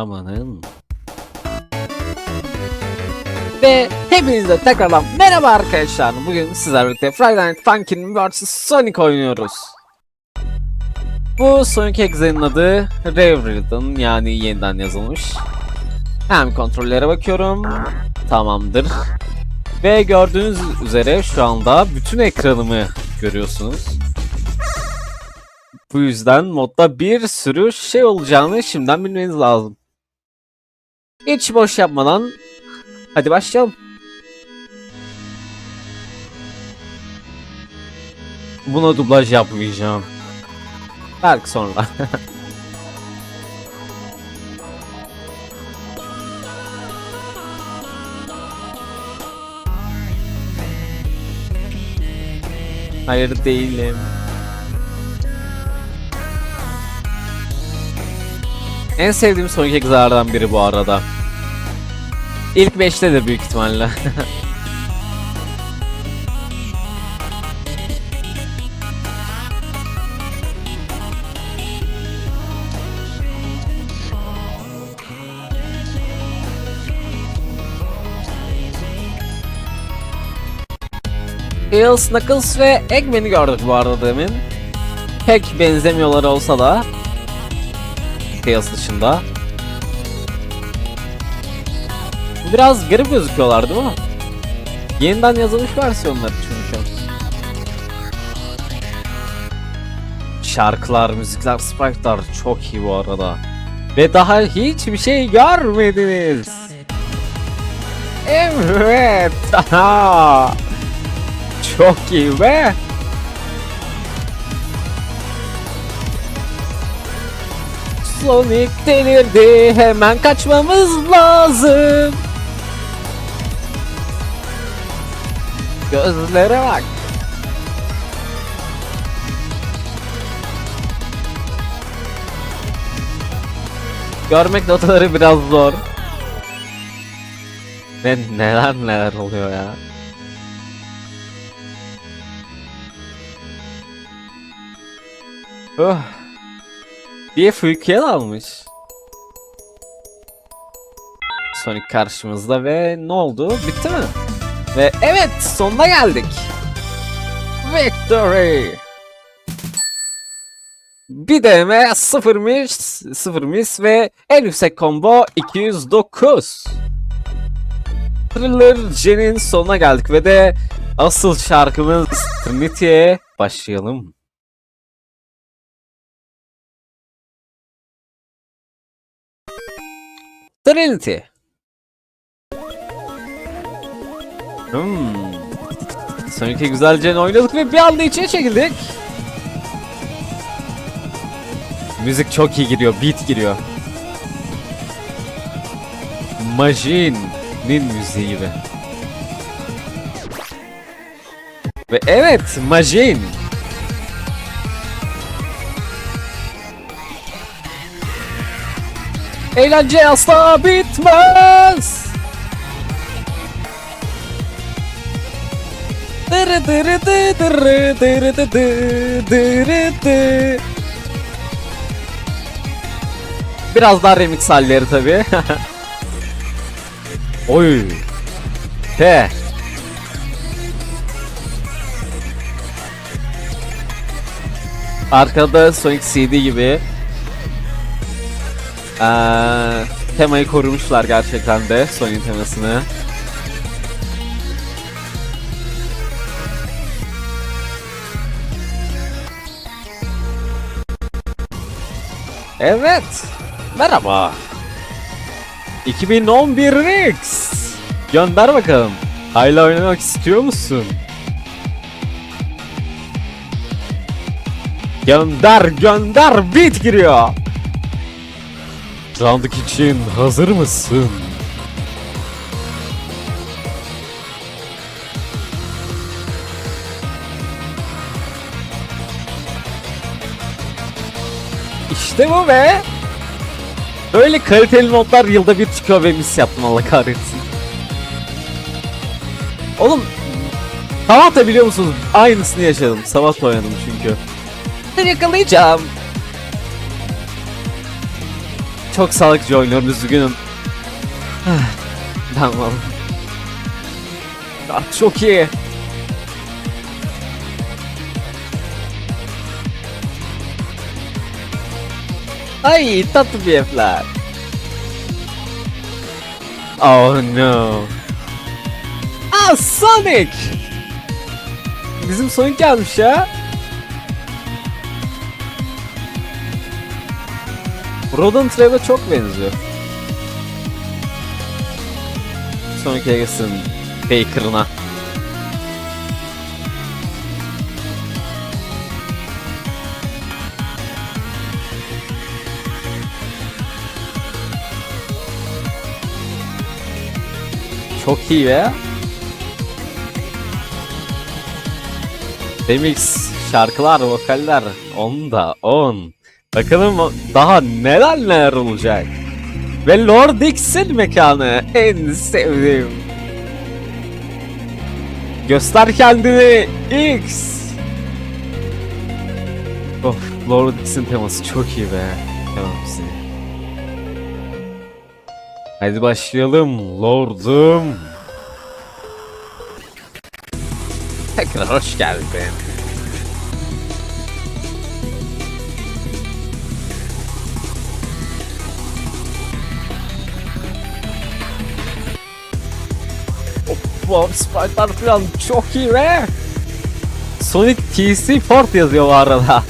Amanın. Ve hepinize tekrardan merhaba arkadaşlar. Bugün sizlerle birlikte Friday Night Funkin' vs Sonic oynuyoruz. Bu Sonic Exe'nin adı Rewritten yani yeniden yazılmış. Hem kontrollere bakıyorum. Tamamdır. Ve gördüğünüz üzere şu anda bütün ekranımı görüyorsunuz. Bu yüzden modda bir sürü şey olacağını şimdiden bilmeniz lazım. Hiç boş yapmadan hadi başlayalım. Buna dublaj yapmayacağım. Belki sonra. Hayır değilim. En sevdiğim Sonic Exe'lardan biri bu arada. İlk 5'tedir büyük ihtimalle. Tails, Knuckles ve Eggman'i gördük bu arada demin. Pek benzemiyorlar olsa da dışında. Biraz garip gözüküyorlar değil mi? Yeniden yazılmış versiyonları çünkü. Şarkılar, müzikler, sprite'lar çok iyi bu arada. Ve daha hiçbir şey görmediniz. Evet. Aha. Çok iyi be. Sonic delirdi. Hemen kaçmamız lazım. Gözlere bak. Görmek notaları biraz zor. Ne neler neler oluyor ya. Oh. Bir Fukiel almış. Sonic karşımızda ve ne oldu? Bitti mi? Ve evet sonuna geldik. Victory. Bir DM 0 miss, 0 miss ve en yüksek combo 209. Thriller Jen'in sonuna geldik ve de asıl şarkımız Trinity'ye başlayalım. Trinity. Hmm. Sonic'e güzelce oynadık ve bir anda içine çekildik. Müzik çok iyi giriyor, beat giriyor. Majine'nin müziği gibi. Ve evet, Majin. Eğlence asla bitmez. Dırı dırı dı dırı dırı dı dı dırı dı. Biraz daha remix halleri tabi. Oy. He. Arkada Sonic CD gibi ee, temayı korumuşlar gerçekten de Sony'in temasını. Evet. Merhaba. 2011 Rix. Gönder bakalım. Hala oynamak istiyor musun? Gönder gönder beat giriyor. Round'uk için hazır mısın? İşte bu be. Böyle kaliteli modlar yılda bir çıkıyor ve mis yaptım Allah kahretsin. Oğlum Sabah da biliyor musunuz? Aynısını yaşadım. Sabah da oynadım çünkü. Yakalayacağım. Çok sağlıkçı oynuyorum üzgünüm. ben varım. Ah, çok iyi. Ay tatlı bir evler. Oh no. Ah Sonic! Bizim Sonic gelmiş ya. Rodent Trev'e çok benziyor. Sonic Eggson Baker'ına. Çok iyi be. Remix, şarkılar, vokaller 10 da 10. Bakalım daha neler neler olacak. Ve Lord X'in mekanı en sevdiğim. Göster kendini X. Of Lord X'in teması çok iyi be. Tamam size. Hadi başlayalım Lord'um. Tekrar hoş geldin. Of, sprite'lar falan çok iyi be. Sonic TC Fort yazıyor bu arada.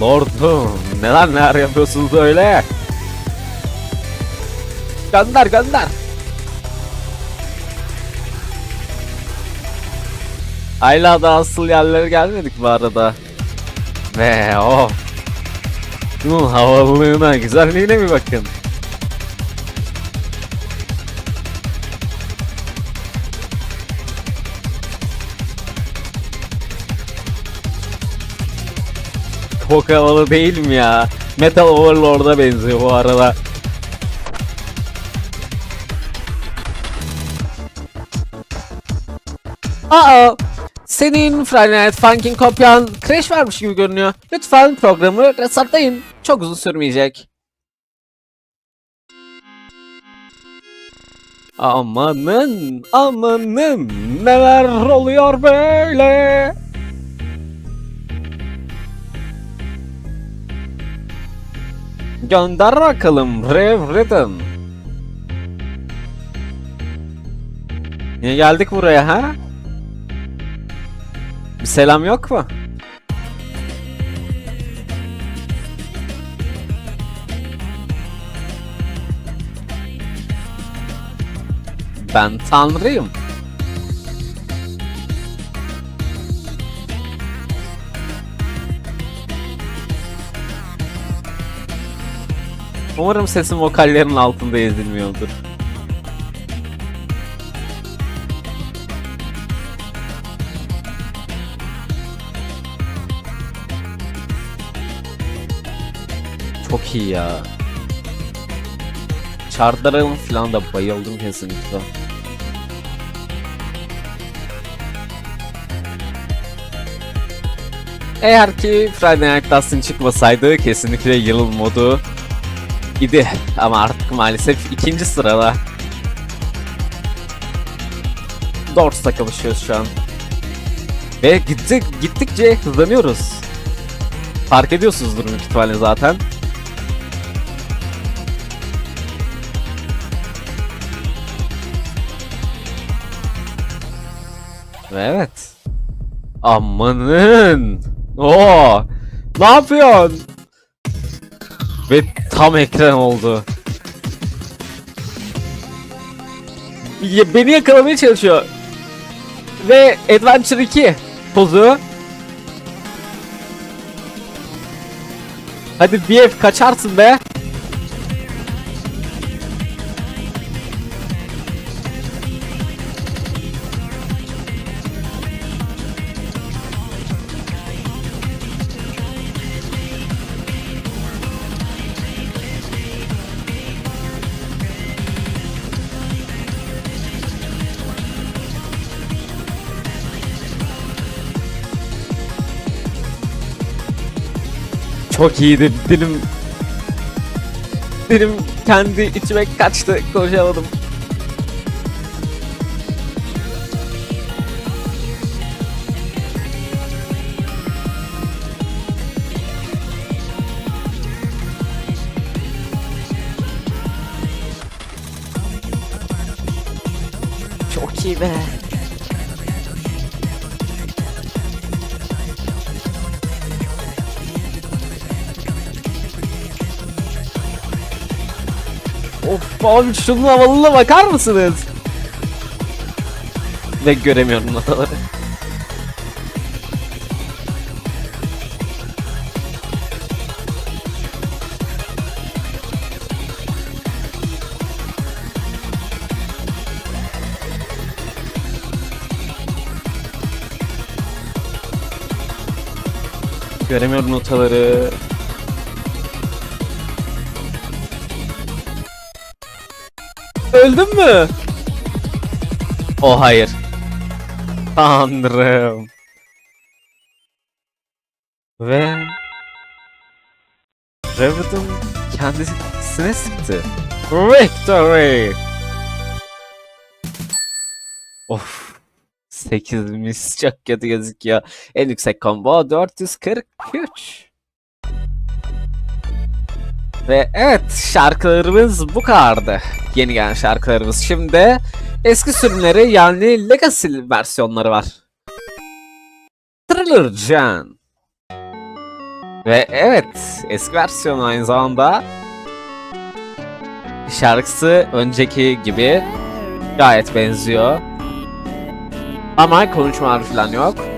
Lordum neler neler yapıyorsunuz öyle? Gönder gönder. Hala da asıl yerlere gelmedik bu arada. Ve o. Bunun havalılığına, güzelliğine bir bakın. Çok havalı değil mi ya? Metal Overlord'a benziyor bu arada. Aa! Senin Friday Night Funkin' kopyan crash vermiş gibi görünüyor. Lütfen programı restartlayın. Çok uzun sürmeyecek. Amanın, amanın neler oluyor böyle? Gönder bakalım Rev Rhythm. Niye geldik buraya ha? Bir selam yok mu? Ben tanrıyım. Umarım sesim vokallerin altında ezilmiyordur. Çok iyi ya. Çardarım falan da bayıldım kesinlikle. Eğer ki Friday Night Dust'ın çıkmasaydı kesinlikle yılın modu idi. Ama artık maalesef ikinci sırada. Dors'ta çalışıyoruz şu an. Ve gittik, gittikçe hızlanıyoruz. Fark ediyorsunuzdur büyük ihtimalle zaten. Ve evet. Amanın. Oo. Ne yapıyorsun? Ve tam ekran oldu. Ya, Beni yakalamaya çalışıyor. Ve Adventure 2 pozu. Hadi BF kaçarsın be. Çok iyiydi. Dilim dilim kendi içime kaçtı. Konuşamadım. Abi şunun havalına bakar mısınız? Ve göremiyorum notaları. Göremiyorum notaları. Öldün mü? O hayır. Tanrım. Ve Raven'ın kendisine sıktı. Victory! Of. 8 mis çok kötü gözüküyor. En yüksek combo 443. Ve evet şarkılarımız bu kadardı. Yeni gelen şarkılarımız. Şimdi eski sürümleri yani Legacy versiyonları var. Thriller Can. Ve evet eski versiyon aynı zamanda şarkısı önceki gibi gayet benziyor. Ama konuşmalar falan yok.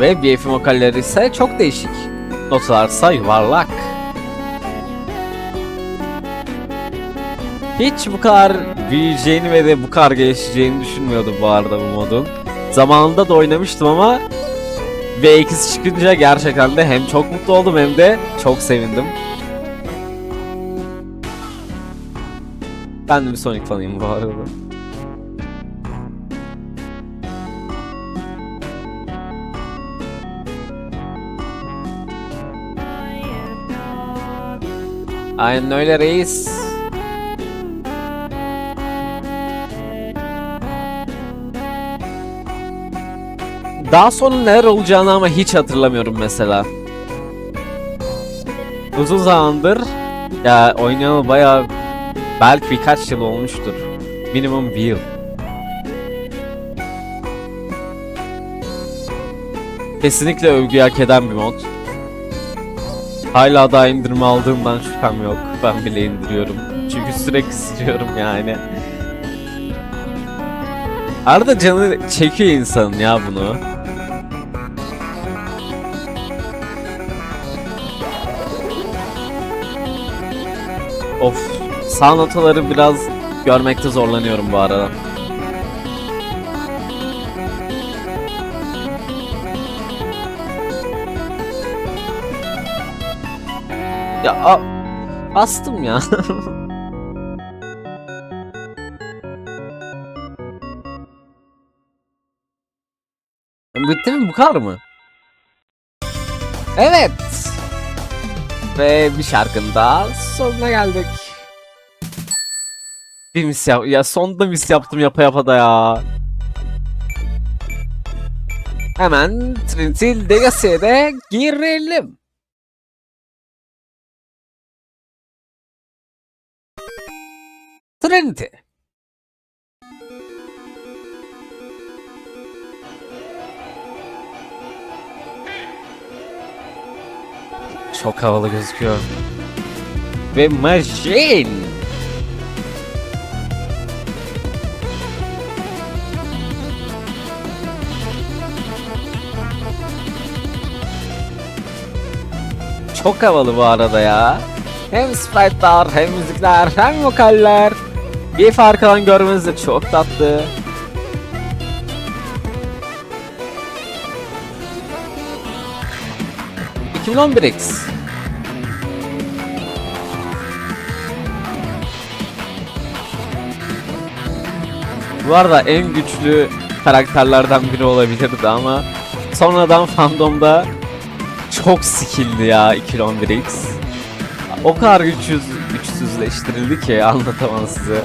Ve BF vokalleri ise çok değişik. Notalarsa yuvarlak. Hiç bu kadar büyüyeceğini ve de bu kadar gelişeceğini düşünmüyordum bu arada bu modun. Zamanında da oynamıştım ama V2'si çıkınca gerçekten de hem çok mutlu oldum hem de çok sevindim. Ben de bir Sonic fanıyım bu arada. Aynen öyle reis. Daha sonra neler olacağını ama hiç hatırlamıyorum mesela. Uzun zamandır ya oynayalı bayağı belki birkaç yıl olmuştur. Minimum bir yıl. Kesinlikle övgü hak eden bir mod. Hala daha indirme aldığımdan şüphem yok. Ben bile indiriyorum. Çünkü sürekli siliyorum yani. Arada canı çekiyor insanın ya bunu. Of. Sağ notaları biraz görmekte zorlanıyorum bu arada. A- bastım ya. Bitti mi bu kadar mı? Evet. Ve bir şarkının daha sonuna geldik. Bir mis yap ya sonunda mis yaptım yapa yapa da ya. Hemen Trinity Legacy'ye de girelim. Trinity. Çok havalı gözüküyor. Ve Machine. Çok havalı bu arada ya. Hem sprite'lar, hem müzikler, hem vokaller. Bir farkından görmeniz de çok tatlı. X. Bu arada en güçlü karakterlerden biri olabilirdi ama sonradan fandomda çok skilldi ya 211X. O kadar güçsüz, güçsüzleştirildi ki anlatamam size.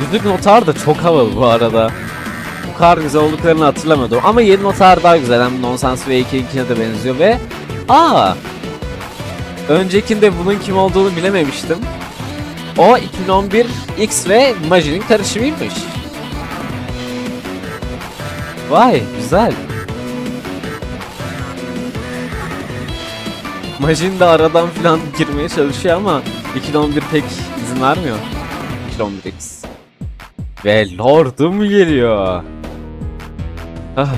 Yüzlük notar da çok havalı bu arada. Bu kadar güzel olduklarını hatırlamıyordum. Ama yeni notar daha güzel. Hem Nonsens ve 2'ye de benziyor ve... Aa! Öncekinde bunun kim olduğunu bilememiştim. O 2011 X ve Majin'in karışımıymış. Vay güzel. Majin de aradan falan girmeye çalışıyor ama 2011 pek izin vermiyor. 2011X. Ve Lord'um geliyor.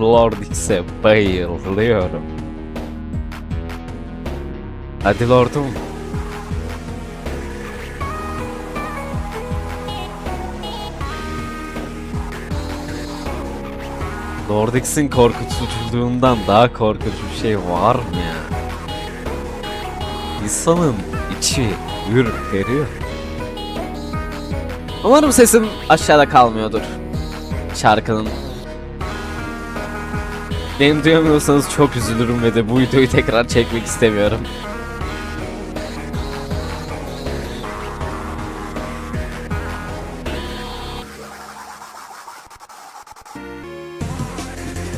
Lord X'e bayılıyorum. Hadi Lord'um. Lord X'in korkutuculuğundan daha korkunç bir şey var mı ya? İnsanın içi ürperiyor. Umarım sesim aşağıda kalmıyordur. Şarkının. Beni duyamıyorsanız çok üzülürüm ve de bu videoyu tekrar çekmek istemiyorum.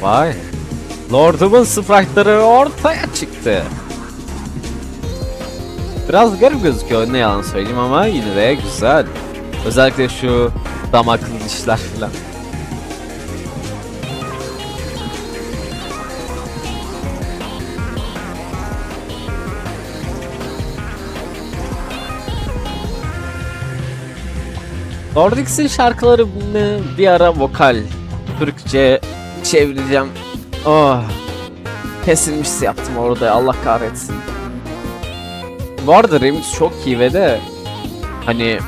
Vay. Lord'umun sprite'ları ortaya çıktı. Biraz garip gözüküyor ne yalan söyleyeyim ama yine de güzel. Özellikle şu damaklı dişler falan. Nordix'in şarkıları bir ara vokal, Türkçe çevireceğim. Oh. Kesilmişsi yaptım orada Allah kahretsin. Bu arada remix çok iyi ve de hani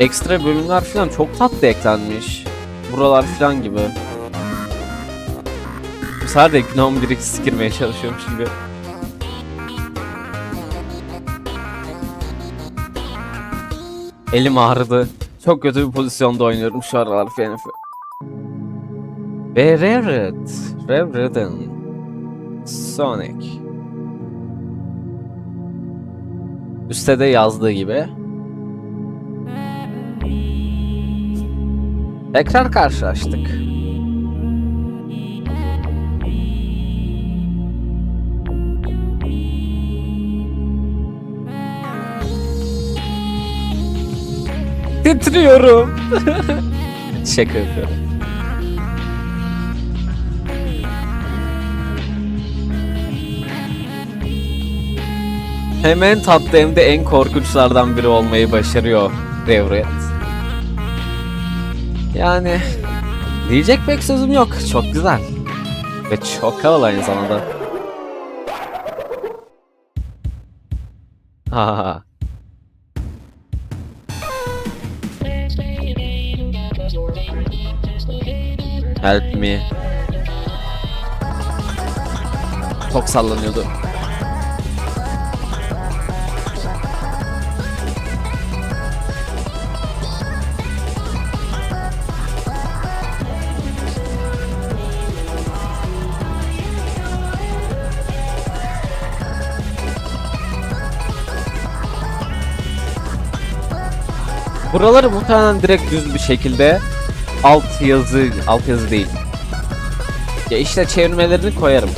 ekstra bölümler falan çok tatlı eklenmiş. Buralar falan gibi. Bu sefer de Gnome 1x girmeye çalışıyormuş gibi. Elim ağrıdı. Çok kötü bir pozisyonda oynuyorum şu aralar falan. Ve Revred. Revred'in Sonic. Üste de yazdığı gibi. Tekrar karşılaştık. Titriyorum. Şaka yapıyorum. Hem en tatlı hem de en korkunçlardan biri olmayı başarıyor Devret. Yani diyecek pek sözüm yok. Çok güzel. Ve çok havalı aynı zamanda. Ha. Help me. Çok sallanıyordu. Buraları muhtemelen direkt düz bir şekilde alt yazı, alt yazı değil. Ya işte çevirmelerini koyarım.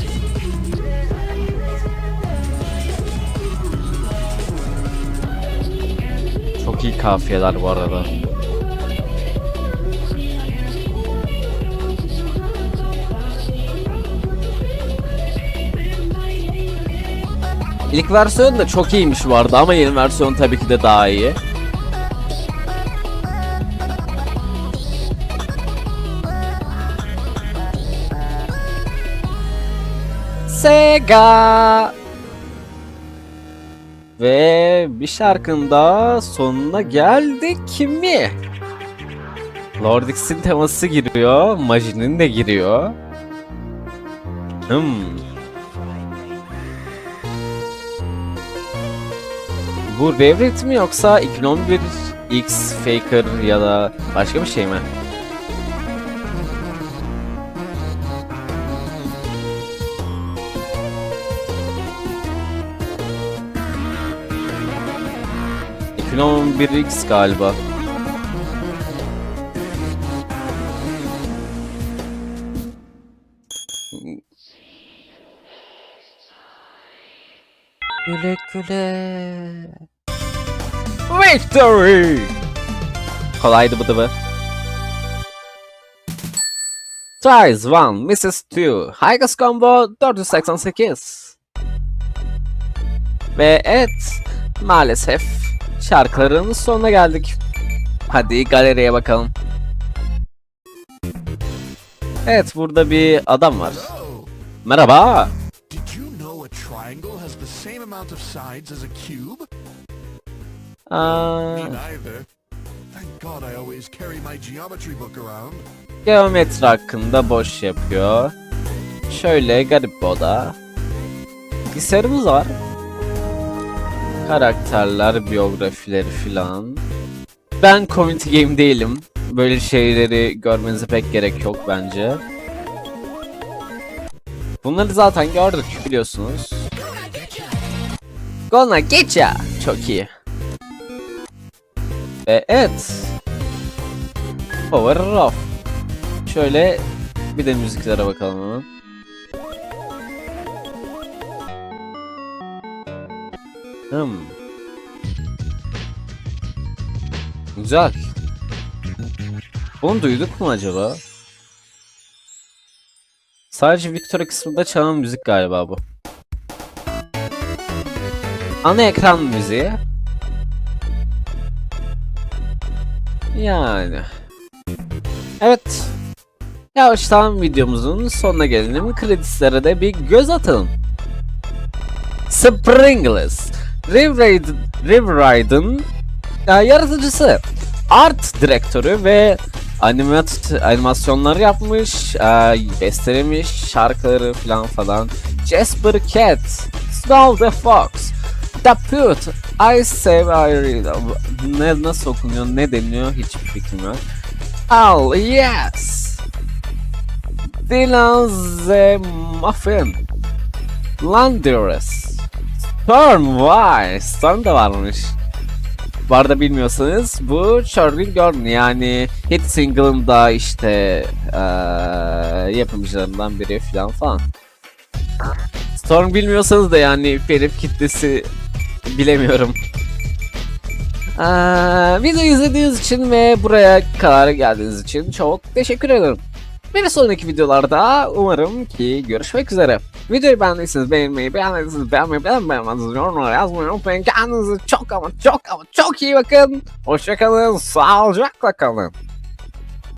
Çok iyi kafiyeler bu arada. İlk versiyon da çok iyiymiş arada ama yeni versiyon tabii ki de daha iyi. Sega. Ve bir şarkının daha sonuna geldik mi? Lord X'in teması giriyor, Majin'in de giriyor. Hmm. bu Revit mi yoksa 2011 X Faker ya da başka bir şey mi? ...2011 X galiba. Güle güle. Victory! Kolaydı bu da bu. Tries 1, Mrs. 2, Highest Combo 488. Ve evet, maalesef şarkıların sonuna geldik. Hadi galeriye bakalım. Evet, burada bir adam var. Merhaba. Aa, geometri hakkında boş yapıyor. Şöyle garip bir oda. Bilgisayarımız var. Karakterler, biyografileri filan. Ben community game değilim. Böyle şeyleri görmenize pek gerek yok bence. Bunları zaten gördük biliyorsunuz. Gonna get ya. Çok iyi. Ve evet. Power off. Şöyle bir de müziklere bakalım hemen. Hmm. Güzel. Bunu duyduk mu acaba? Sadece Victoria kısmında çalan müzik galiba bu. Ana ekran müziği. Yani. Evet. Yavaştan videomuzun sonuna gelelim. Kredislere de bir göz atalım. Springless. Riverride- Riverride'ın e, yaratıcısı. Art direktörü ve animat animasyonları yapmış, e, bestelemiş, şarkıları falan falan. Jasper Cat, Snow the Fox, The Put, I Save I Read. Ne, nasıl okunuyor, ne deniyor hiçbir fikrim yok. Oh yes! Dylan the Muffin. Landorus. Storm vay. Storm da varmış. Bu arada bilmiyorsanız bu Charlie Gordon yani hit single'ın da işte eee yapımcılarından biri falan falan. Storm bilmiyorsanız da yani Ferif kitlesi bilemiyorum. Eee videoyu izlediğiniz için ve buraya kadar geldiğiniz için çok teşekkür ederim. Bir sonraki videolarda umarım ki görüşmek üzere. Videoyu beğendiyseniz beğenmeyi, beğenmediyseniz beğenmeyi, beğenmediyseniz yorumlara yazmayı unutmayın. Kendinize çok ama çok ama çok iyi bakın. Hoşçakalın, sağlıcakla kalın.